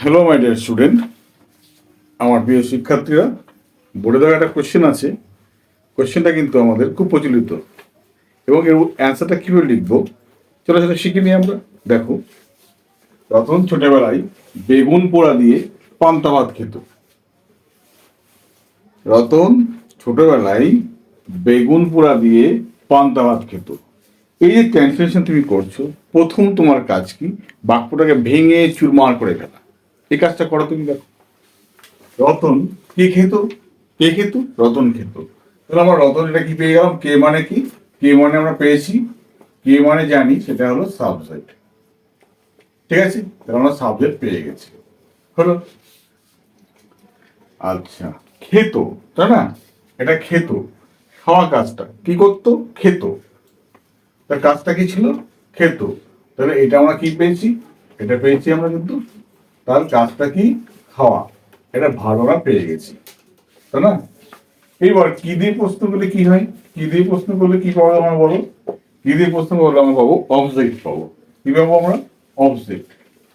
Hello my dear student আমার প্রিয় শিক্ষার্থীরা বোর্ডে দেওয়া একটা কোশ্চেন আছে। কোশ্চেনটা কিন্তু আমাদের খুব প্রচলিত। এবং এর অ্যান্সারটা কীভাবে লিখব? চলো সেটা শিখে নিই আমরা। দেখো রতন ছোটবেলায় বেগুন পোড়া দিয়ে পান্তা ভাত খেত। রতন ছোটবেলায় বেগুন পোড়া দিয়ে পান্তা ভাত খেত। এই যে ট্রান্সলেশন তুমি করছ, প্রথম তোমার কাজ কি? বাক্যটাকে ভেঙে চুরমার করে ফেলা। এই কাজটা করো তুমি দেখো। রতন কে খেত? কে খেত? রতন খেত। তাহলে আমরা রতন এটা কি পেয়ে গেলাম? কে মানে কি? কে মানে আমরা পেয়েছি। কে মানে জানি সেটা হলো সাবজেক্ট ঠিক আছে? তাহলে আমরা সাবজেক্ট পেয়ে গেছি। হলো? আচ্ছা খেত তাই না? এটা খেত। খাওয়া কাজটা। কি করতো? খেত। তার কাজটা কি ছিল? খেত। তাহলে এটা আমরা কি পেয়েছি? এটা পেয়েছি আমরা কিন্তু তার কাজটা কি? খাওয়া এটা ভালোরা পেয়ে গেছি। তাই না? এইবার কি দিয়ে প্রশ্ন করলে কি হয়? কি দিয়ে প্রশ্ন করলে কি পাবো আমরা বলো? কি দিয়ে প্রশ্ন করলে আমরা পাবো? অবজেক্ট পাবো। কি পাবো আমরা? অবজেক্ট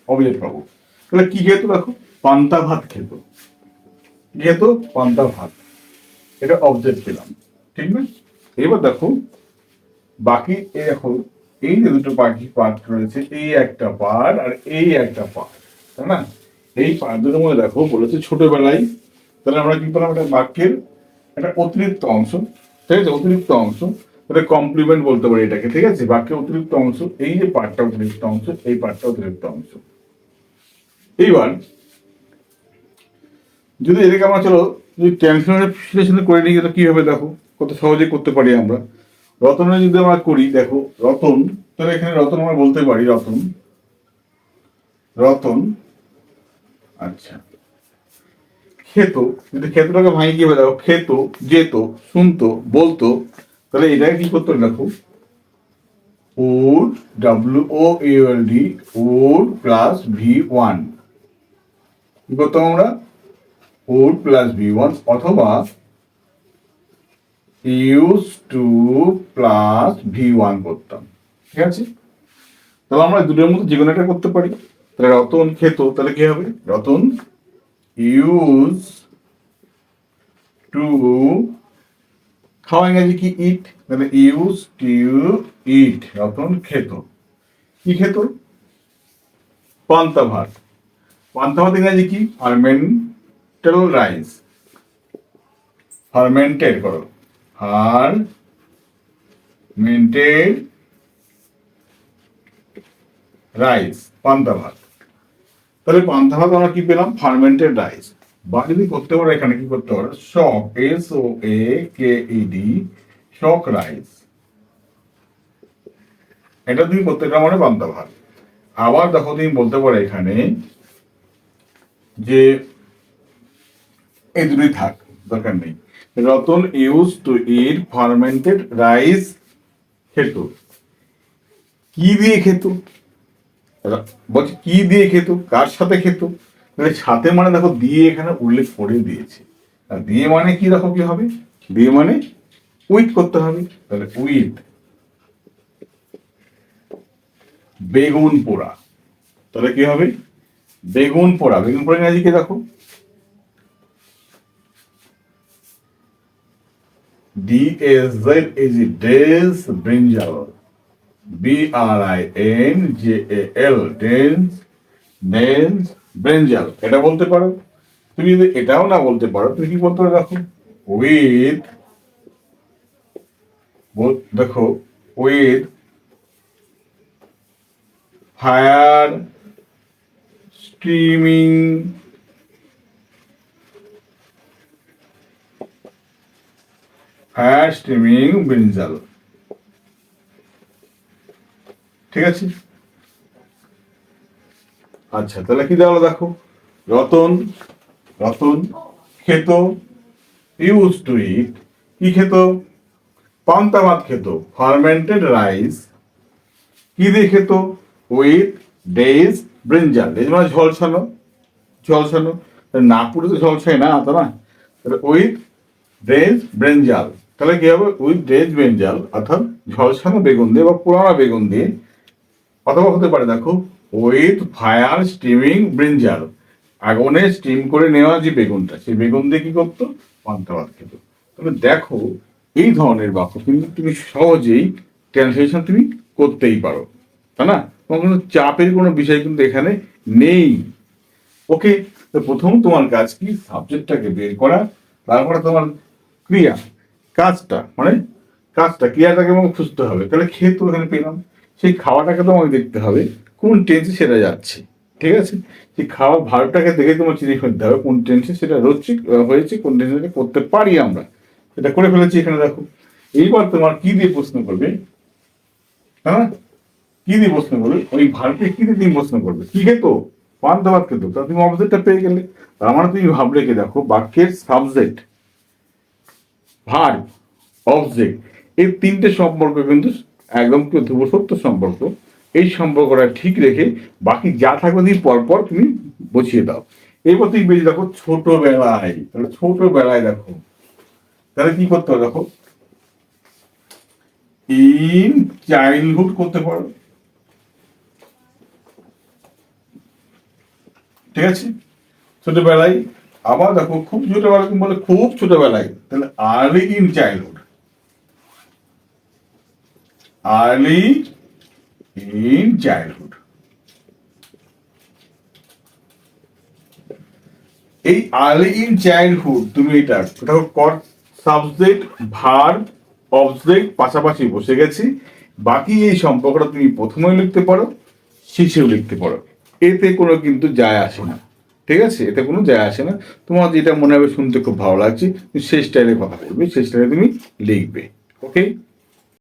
অবজেক্ট পাবো। তাহলে কি খেত দেখো? পান্তা ভাত খেত। খেত? পান্তা ভাত। এটা অবজেক্ট পেলাম ঠিক না? এবার দেখো, বাকি এই দেখো, এই যে দুটো বাকি পার্ট রয়েছে এই একটা পার্ট আর এই একটা পার্ট। তাই না? এই দুটোর মধ্যে দেখো বলেছে ছোটবেলায়, তাহলে আমরা কি পেলাম একটা বাক্যের একটা অতিরিক্ত অংশ, ঠিক আছে? অতিরিক্ত অংশ এটা কমপ্লিমেন্ট বলতে পারি এটাকে, ঠিক আছে? বাক্যের অতিরিক্ত অংশ, এই যে পার্টটা অতিরিক্ত অংশ, এই পার্টটা অতিরিক্ত অংশ। এইবার, যদি এদিকে আমরা চলো, যদি টেনশনের বিশ্লেষণ করে নিই এটা কি হবে দেখো? কত সহজে করতে পারি আমরা। রতনে যদি আমরা করি, দেখো, রতন, তাহলে এখানে রতন আমরা বলতে পারি, রতন। রতন আচ্ছা। খেত, যদি ক্ষেত্রটাকে ভাঙি হবে দেখো, খেত, যেত, শুনতো, বলতো, তাহলে এটাকে কি করতো দেখো? Would W O L D would plus V one কি করতাম আমরা? উড প্লাস ভি ওয়ান অথবা use to plus V one করতাম। ঠিক আছে? তাহলে আমরা দুটোর মধ্যে যে কোনো একটা করতে পারি। তাহলে রতন খেত, তাহলে কি হবে? রতন ইউজ টু খাওয়া ইংরেজি কি ইট তাহলে ইউজ টু ইট রতন খেত। কি খেত? পান্তা ভাত পান্তা ভাত ইংরেজি কি? ফার্মেন্টাল রাইস ফার্মেন্টেড করো। ফার্মেন্টেড রাইস পান্তা ভাত তাহলে পান্তা ভাত আমরা কি পেলাম? ফার্মেন্টেড রাইস বা যদি করতে পারো এখানে কি করতে পারো soak S O A K E D soak rice এটা তুমি করতে পারো মানে পান্তা ভাত আবার দেখো তুমি বলতে পারো এখানে যে এই দুটোই থাক, দরকার নেই। Ratan use to eat fermented rice খেত কি দিয়ে খেত বলছে, কি দিয়ে খেত? কার সাথে খেত? সাথে মানে দেখো, দিয়ে এখানে উল্লেখ করে দিয়েছে। আর দিয়ে মানে কি দেখো কি হবে? দিয়ে মানে উইথ করতে হবে। তাহলে উইথ বেগুন পোড়া। তাহলে কি হবে? বেগুন পোড়া। বেগুন পোড়া ইংরাজি কি দেখো। D S Z is dense brinjal B R I N J A L dense dense brinjal এটা বলতে পারো। তুমি যদি এটাও না বলতে পারো, তুমি কি বলতে পারো দেখো? উইথ দেখো with fire streaming fire streaming brinjal ঠিক আছে? আচ্ছা তাহলে কি দেওয়া দেখো? রতন রতন, খেত ইউজ টু ইট কি খেত? পান্তা ভাত খেত ফার্মেন্টেড রাইস কি দিয়ে খেত? উইথ ডেজ ব্রিঞ্জাল ডেজ মানে ঝলসানো ঝলসানো না পুড়ে তো ঝলসায় না, তো না? তাহলে উইথ ড্রেজ ব্রেঞ্জাল তাহলে কি হবে? উইথ ড্রেজ ব্রেঞ্জাল অর্থাৎ ঝলসানো বেগুন দিয়ে বা পুরানো বেগুন দিয়ে অথবা হতে পারে দেখো উইথ ফায়ার স্টিমিং ব্রিঞ্জাল আগুনে স্টিম করে নেওয়া যে বেগুনটা, সেই বেগুন দিয়ে কি করতো? পান্তা ভাত খেত। তবে দেখো, এই ধরনের বাক্য কিন্তু তুমি সহজেই ট্রান্সলেশন তুমি করতেই পারো তাই না? তোমার কোনো চাপের কোনো বিষয় কিন্তু এখানে নেই। ওকে, তো প্রথম তোমার কাজ কি? সাবজেক্টটাকে বের করা, তারপরে তোমার ক্রিয়া, কাজটা মানে কাজটা, ক্রিয়াটাকে আমাকে খুঁজতে হবে। তাহলে খেয়ে তো এখানে পেলাম। সেই খাওয়াটাকে তোমাকে দেখতে হবে, কোন টেন্সে সেটা যাচ্ছে, ঠিক আছে? সেই খাওয়া ভারটাকে দেখে তোমার চিনি ফেলতে হবে, কোন টেন্সে সেটা রচ্ছে হয়েছে, কোন টেন্সে সেটা করতে পারি আমরা। সেটা করে ফেলেছি এখানে দেখো। এইবার তোমার কি দিয়ে প্রশ্ন করবে? হ্যাঁ? কি দিয়ে প্রশ্ন করবে? ওই ভারকে কি দিয়ে তুমি প্রশ্ন করবে? কি খেতো পান দাবাত খেতো তা তুমি অবজেক্টটা পেয়ে গেলে। তার মানে তুমি ভাবলে কি দেখো, বাক্যের সাবজেক্ট ভার্ব অবজেক্ট এই তিনটে সম্পর্ক কিন্তু একদম সত্য সম্পর্ক, এই সম্পর্কটা ঠিক রেখে বাকি যা থাকবে তুমি পরপর তুমি বসিয়ে দাও। এরপর তুমি বেরিয়ে দেখো, ছোটবেলায়, তাহলে ছোটবেলায় দেখো। তাহলে কি করতে হবে দেখো? ইন চাইল্ডহুড করতে পারো। ঠিক আছে? ছোটবেলায়, আবার দেখো, খুব ছোটবেলায়, তুমি বলে খুব ছোটবেলায়, তাহলে early in childhood early in childhood. এই আর্লি ইন চাইল্ডহুড, তুমি এটা দেখো কর, সাবজেক্ট ভার অবজেক্ট, পাশাপাশি বসে গেছে। বাকি এই সম্পর্কটা তুমি প্রথমেও লিখতে পারো, শেষেও লিখতে পারো। এতে কোনো কিন্তু যায় আসে না। ঠিক আছে? এতে কোনো যায় আসে না। তোমার যেটা মনে হবে শুনতে খুব ভালো লাগছে সেই স্টাইলে কথা বলবে সেই স্টাইলে তুমি লিখবে। ওকে